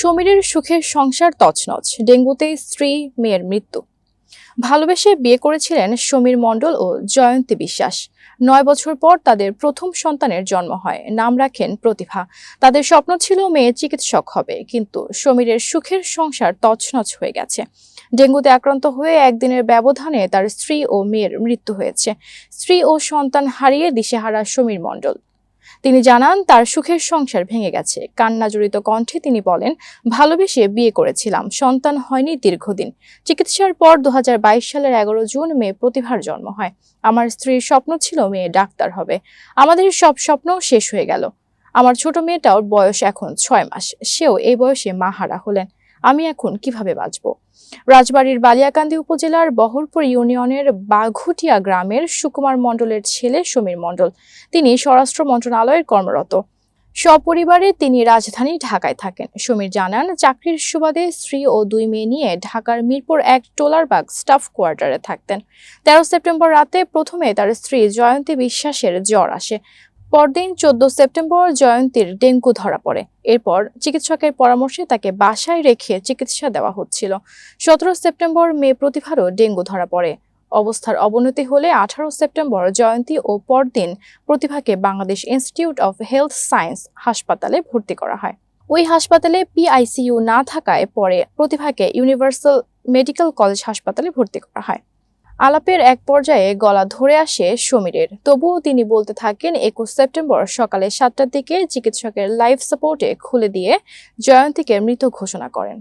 সমীরের সুখের সংসার তছনছ, ডেঙ্গুতে স্ত্রী মেয়ের মৃত্যু। ভালোবেসে বিয়ে করেছিলেন সমীর মণ্ডল ও জয়ন্তী বিশ্বাস। নয় বছর পর তাদের প্রথম সন্তানের জন্ম হয়, নাম রাখেন প্রতিভা। তাদের স্বপ্ন ছিল মেয়ে চিকিৎসক হবে, কিন্তু সমীরের সুখের সংসার তছনছ হয়ে গেছে। ডেঙ্গুতে আক্রান্ত হয়ে একদিনের ব্যবধানে তার স্ত্রী ও মেয়ের মৃত্যু হয়েছে। স্ত্রী ও সন্তান হারিয়ে দিশেহারা সমীর মণ্ডল। তিনি জানান, তার সুখের সংসার ভেঙে গেছে। কান্না জড়িত কণ্ঠে তিনি বলেন, ভালোবেসে বিয়ে করেছিলাম, সন্তান হয়নি দীর্ঘদিন। চিকিৎসার পর দু হাজার বাইশ সালের এগারো জুন মেয়ে প্রতিভার জন্ম হয়। আমার স্ত্রীর স্বপ্ন ছিল মেয়ে ডাক্তার হবে। আমাদের সব স্বপ্ন শেষ হয়ে গেল। আমার ছোট মেয়েটার বয়স এখন ছয় মাস। সেও এই বয়সে মাহারা হলেন। আমি এখন কীভাবে বাঁচব? রাজবাড়ির বালিয়াকান্দি উপজেলার বহরপুর ইউনিয়নের বাঘুটিয়া গ্রামের সুকুমার মণ্ডলের ছেলে সমীর মণ্ডল। তিনি স্বরাষ্ট্র মন্ত্রণালয়ের কর্মরত। সপরিবারে তিনি রাজধানী ঢাকায় থাকেন। সমীর জানান, চাকরির সুবাদে স্ত্রী ও দুই মেয়ে নিয়ে ঢাকার মিরপুর এক টোলারবাগ স্টাফ কোয়ার্টারে থাকতেন। তেরো সেপ্টেম্বর রাতে প্রথমে তার স্ত্রী জয়ন্তী বিশ্বাসের জ্বর আসে। পরদিন চোদ্দ সেপ্টেম্বর জয়ন্তীর ডেঙ্গু ধরা পড়ে। এরপর চিকিৎসকের পরামর্শে তাকে বাসায় রেখে চিকিৎসা দেওয়া হচ্ছিল। সতেরো সেপ্টেম্বর মেয়ে প্রতিভারও ডেঙ্গু ধরা পড়ে। অবস্থার অবনতি হলে আঠারো সেপ্টেম্বর জয়ন্তী ও পরদিন প্রতিভাকে Bangladesh institute of health science হাসপাতালে ভর্তি করা হয়। ওই হাসপাতালে পিআইসিইউ না থাকায় পরে প্রতিভাকে ইউনিভার্সাল মেডিকেল কলেজ হাসপাতালে ভর্তি করা হয়। আলাপের এক পর্যায়ে গলা ধরে আসে সমীরের। তবুও তিনি বলতে থাকেন, একুশ সেপ্টেম্বর সকালে সাতটার দিকে চিকিৎসকের লাইফ সাপোর্টে খুলে দিয়ে জয়ন্তীকে মৃত ঘোষণা করেন।